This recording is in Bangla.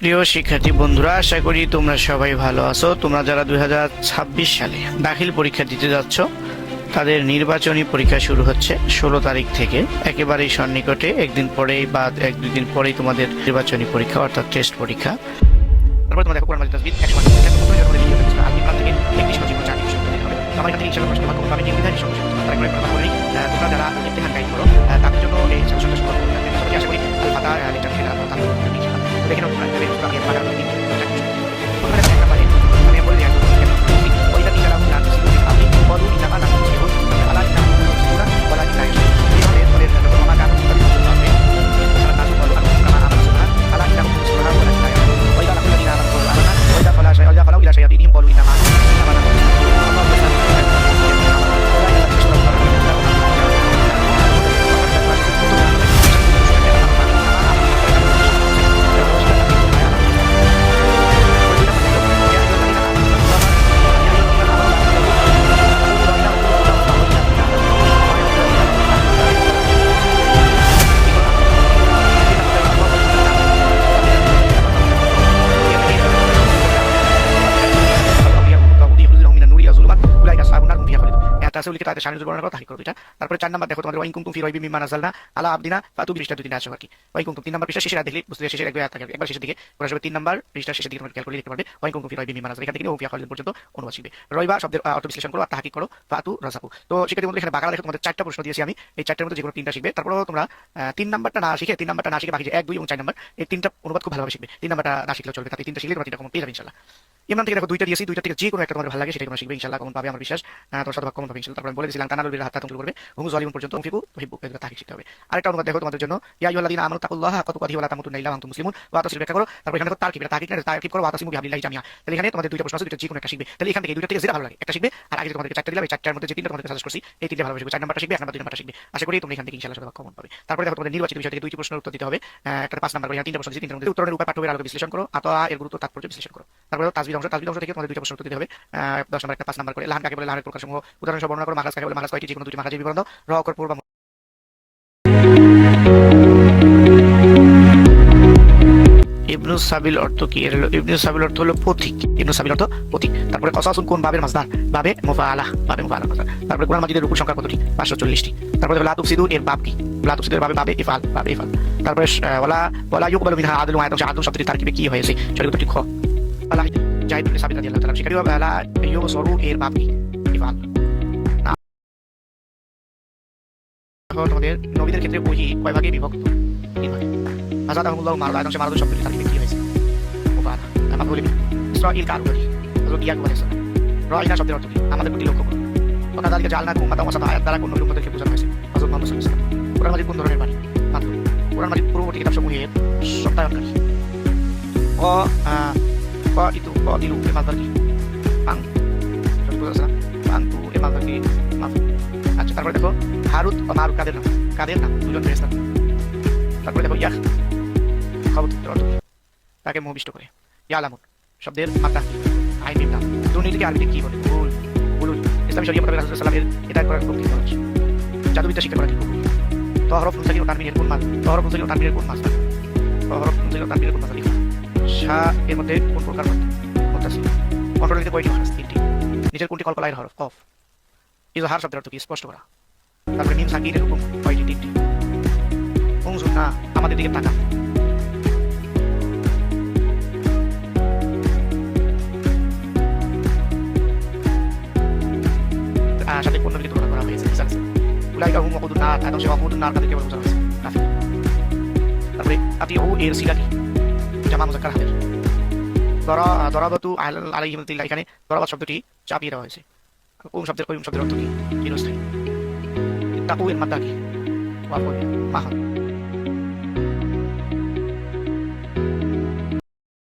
প্রিয় শিক্ষার্থী বন্ধুরা, আশা করি তোমরা সবাই ভালো আছো। তোমরা যারা দু হাজার ছাব্বিশ সালে দাখিল পরীক্ষা দিতে যাচ্ছ, তাদের নির্বাচনী পরীক্ষা শুরু হচ্ছে ষোলো তারিখ থেকে। একেবারেই সন্নিকটে, একদিন পরেই বা এক দুই দিন পরেই তোমাদের নির্বাচনী পরীক্ষা, অর্থাৎ টেস্ট পরীক্ষা। তারপরে তোমাদের কোরআন মাজিদ তাসবিহ একশো মাস একটা প্রথমে যখন ভিডিও দেখছ আজকে প্রাণ থেকে একত্রিশ মাস জীবন চার দিতে হবে। তো আমার এখান ইনশাআল্লাহ প্রশ্ন পাবো আমি নির্ধারিত সময় তাই কথা তোমরা যারা ইমতিহান গাইড করো তাদের জন্য এই সাজেশনটা আশা করি আল ফাতা লেকচার তো দেখে নাও তারপরে চার নাম্বার, দেখো তোমাদের ওয়াইন কুমতুম ফি রাইবি মিম্মা আলা আবদিনা ফাতু বিশটা দুই দিন আছে ওয়াইন কুমতুম তিন নাম্বার পৃষ্ঠা বুঝতে শেষের এক দুই থাকে একবার শেষের দিকে। ওরা সবাই তিন নাম্বার পৃষ্ঠা শেষের দিকে তোমরা করে লিখতে পারবে। ওয়াইন মিম্মা এখান থেকে পর্যন্ত অনুবাদ শিখবে। শব্দের অর্থ বিশ্লেষণ করো আর তাহাকি করো, ফাতু তো এখানে দেখো, তোমাদের চারটা প্রশ্ন দিয়েছি আমি। এই চারটার মধ্যে যে কোনো তিনটা শিখবে। তারপরে তোমরা তিন নাম্বারটা না শিখে, তিন নাম্বারটা না শিখে বাকি এক, দুই এবং চার নাম্বার, এই তিনটা অনুবাদ খুব ভালোভাবে শিখবে। তিন নাম্বারটা না শিখলে চলবে, তাতে তিনটা শিখলে তোমরা তিনটা কমন পেয়ে যাবে ইনশাল্লাহ থেকে দেখো, দুইটা দিয়েছি, দুইটা থেকে যে কোনো একটা তোমাদের ভালো লাগে সেটা তোমরা শিখবে ইনশাল্লাহ কমন পাবে আমার বিশ্বাস। তোমার শতভাগ কমন পাবে তারপর আমি বলে দিয়েছিলাম টানাল বিরা হাত তুল করবে হুম জলিম পর্যন্ত ফিকু হিব্বু এগুলো তাকে শিখতে হবে। আরেকটা অনুবাদ দেখো তোমাদের জন্য। ইয়া আইয়ুহাল্লাযিনা আমানু তাকুল্লাহা হাক্কা তুকাতিহি ওয়া লা তামুতুন্না ইল্লা আনতুম মুসলিমুন। ওয়া তাসবিহ ব্যাখ্যা করো। তারপর এখানে দেখো তারকিব, এটা তারকিব না তারকিব করো, ওয়া তাসিমু বিহাবলিল্লাহি জামিয়া তাহলে এখানে তোমাদের দুইটা প্রশ্ন আছে, দুইটা যে কোনো একটা শিখবে। তাহলে এখান থেকে দুইটা থেকে যেটা ভালো লাগে, একটা শিখবে, আর আগে যে তোমাদেরকে চারটা দিলাম, এই চারটার মধ্যে যে তিনটা তোমাদের সাজেস্ট করছি, এই তিনটা ভালো শিখবে, চার নাম্বারটা শিখবে, এক নাম্বার, দুই শিখবে। আশা করি তোমরা এখান থেকে ইনশাআল্লাহ শতভাগ কমন পাবে। তারপরে দেখো তোমাদের নির্বাচিত বিষয় থেকে দুইটি প্রশ্নের উত্তর দিতে হবে। একটা পাঁচ নাম্বার এখানে তিনটা প্রশ্ন তিনটার মধ্যে উত্তরের উপায় পাঠ্যের আলোকে বিশ্লেষণ করো আতোয়া এর গুরুত্ব, তাৎপর্য বিশ্লেষণ করো। তারপরে তাজবিদ অংশ তাজবিদ অংশ থেকে তোমাদের দুইটা প্রশ্ন উত্তর দিতে হবে। দশ নাম্বার একটা পাঁচ নাম্বার করে, লাহান কাকে বলে, লাহানের প্রকারসমূহ উদাহরণ সহ বর্ণনা করো মাখাজ কাকে বলে মাখাজ কয়টি? যে কোনো দুটি মাখাজের বিবরণ র, অক্ষর, পূর্ব ইবনু সাবিল অর্থ কি? এর হলো ইবনু সাবিল অর্থ হলো পথিক ইবনু সাবিল অর্থ পথিক তারপরে কসাসুন কোন বাবের মাসদার বাবে মুফাআলা বাবে মুফাআলা মাসদার তারপরে কোরআন মাজিদের সংখ্যা কতটি 540টি তারপরে এর বাব কি? লা তুফসিদু এর বাবে বাবে ইফআল বাবে ইফআল। তারপরে ওয়ালা ওয়ালা ইউকবালু মিনহা আদলু শব্দটি কি হয়েছে? সঠিক উত্তরটি খ। সাবিত রাদিয়াল্লাহু তাআলা শিকারি এর বাব কি? ইফআল। তোমাদের নবীদের ক্ষেত্রে ওহি কয় ভাগে বিভক্ত? তিন ভাগে। আজাদ আহমদুল্লাহ মারুল আদম সে মারুল শব্দটি তারকিবে কি হয়েছে। মুবারা আমার বলি ইসরাইল কার বলি হযরত ইয়াকুব আলাইহিস সালাম। রাইনা শব্দের অর্থ কি? আমাদের প্রতি লক্ষ্য করুন ওনা দালিকে জালনা কুম্মাতা ওয়াসাতা আয়াত দ্বারা কোন উম্মতকে বোঝানো হয়েছে, হযরত মুহাম্মদ সাল্লাল্লাহু আলাইহি ওয়াসাল্লাম কোন ধরনের বাণী? মাত্র। কোরআন মাজিদ পূর্ববর্তী কিতাব সমূহের সত্যায়নকারী। ক ক, ইতু, ক দিলু এ মালদার পাং। পাং, তু, এ কি মাফ আচ্ছা তারপরে দেখো, হারুত ও মারুত কাদের নাম? কাদের নাম? দুজন ফেরেশতা তারপরে দেখো, ইয়াহ, খবর তাকে মোহিষ্ট করে। ইয়ালামুন শব্দের মাত্রা আইন নাম দুর্নীতিকে আরবিতে কি বলে? ভুল ভুলুল ইসলামী শরীয় মোতাবেক রাসূল সাল্লামের এটা করার খুব কি খরচ জাদুবিদ্যা শিক্ষা করা কি খুব তহরফ মুসাকির ও তানবিনের কোন মাস তহরফ মুসাকির ও তানবিনের কোন মাস তহরফ মুসাকির ও তানবিনের কোন মাস শাহ এর মধ্যে কোন প্রকার মুতাসিল কন্ট্রোলিতে কয়টি মাস তিনটি। নিচের কোনটি কল্পলাইয়ের হরফ? কফ। ইজহার শব্দের অর্থ কি স্পষ্ট করা তারপরে মিম সাকিরের হুকুম কয়টি তিনটি উংজুর না আমাদের দিকে তাকা সাথে নবীকে তুলনা করা হয়েছে। উলাইকা হুম ওয়াকুদুন নার আদম সে ওয়াকুদুন নার তাদেরকে বলা হয়েছে তারপরে আতি ও এর সিলা কি জামা মুজাক্কার হাতের দরা দরাবাতু আলাইহিম তিল্লা এখানে দরাবাত শব্দটি চাপিয়ে দেওয়া হয়েছে কোন শব্দের কোন শব্দের অর্থ কি চিরস্থায়ী তাকু এর মাদ্দা কি ওয়াফ মাহা